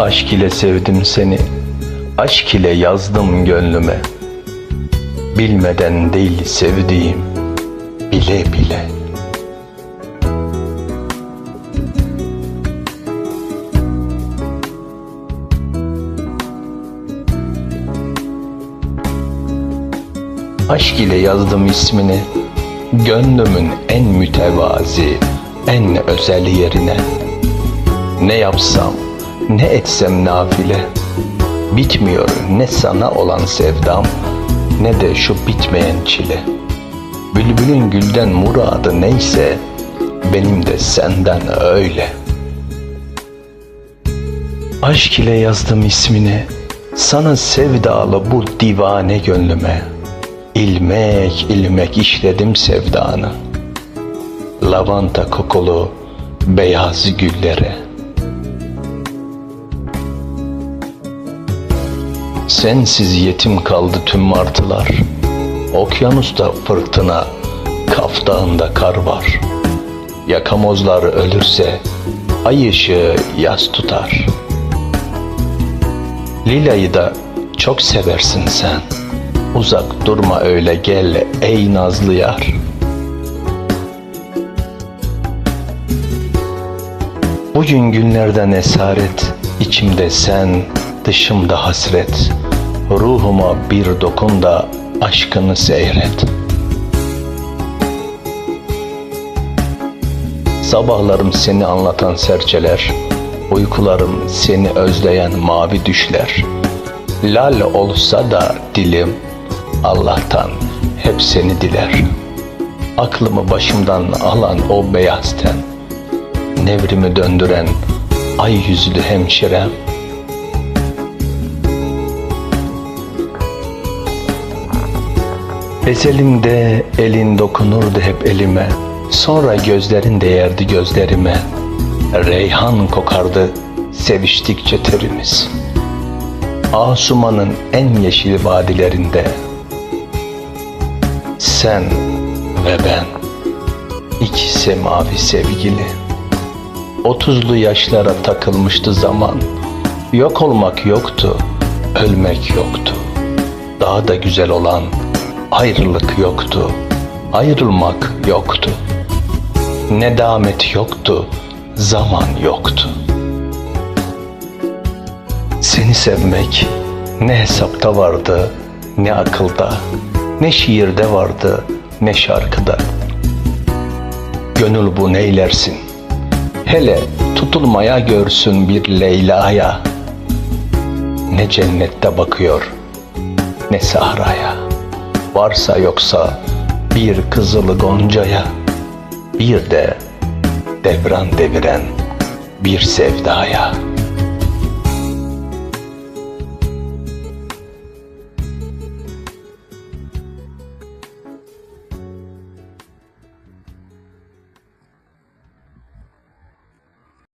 Aşk ile sevdim seni, aşk ile yazdım gönlüme. Bilmeden değil sevdiğim, bile bile. Aşk ile yazdım ismini, gönlümün en mütevazi, en özel yerine. Ne yapsam, ne etsem nafile, bitmiyor ne sana olan sevdam, ne de şu bitmeyen çile. Bülbülün gülden muradı neyse, benim de senden öyle. Aşk ile yazdım ismini, sana sevdalı bu divane gönlüme. İlmek ilmek işledim sevdanı. Lavanta kokulu beyaz güllere. Sensiz yetim kaldı tüm martılar. Okyanusta fırtına, Kaf kar var. Yakamozlar ölürse ay ışığı yaz tutar. Lilayı da çok seversin sen. Uzak durma öyle gel ey nazlı yar. Bugün günlerden esaret, içimde sen, dışımda hasret. Ruhuma bir dokun da aşkını seyret. Sabahlarım seni anlatan serçeler, uykularım seni özleyen mavi düşler. Lal olsa da dilim Allah'tan hep seni diler. Aklımı başımdan alan o beyaz ten, nevrimi döndüren ay yüzlü hemşirem. Ezelimde elin dokunurdu hep elime, sonra gözlerin değerdi gözlerime. Reyhan kokardı seviştikçe terimiz. Asuman'ın en yeşil vadilerinde sen ve ben ikisi mavi sevgili. Otuzlu yaşlara takılmıştı zaman. Yok olmak yoktu, ölmek yoktu. Daha da güzel olan ayrılık yoktu. Ayrılmak yoktu. Nedamet yoktu, zaman yoktu. Seni sevmek ne hesapta vardı, ne akılda, ne şiirde vardı, ne şarkıda. Gönül bu neylersin? Hele tutulmaya görsün bir Leyla'ya. Ne cennette bakıyor, ne sahraya. Varsa yoksa bir kızılı goncaya, bir de devran deviren bir sevdaya.''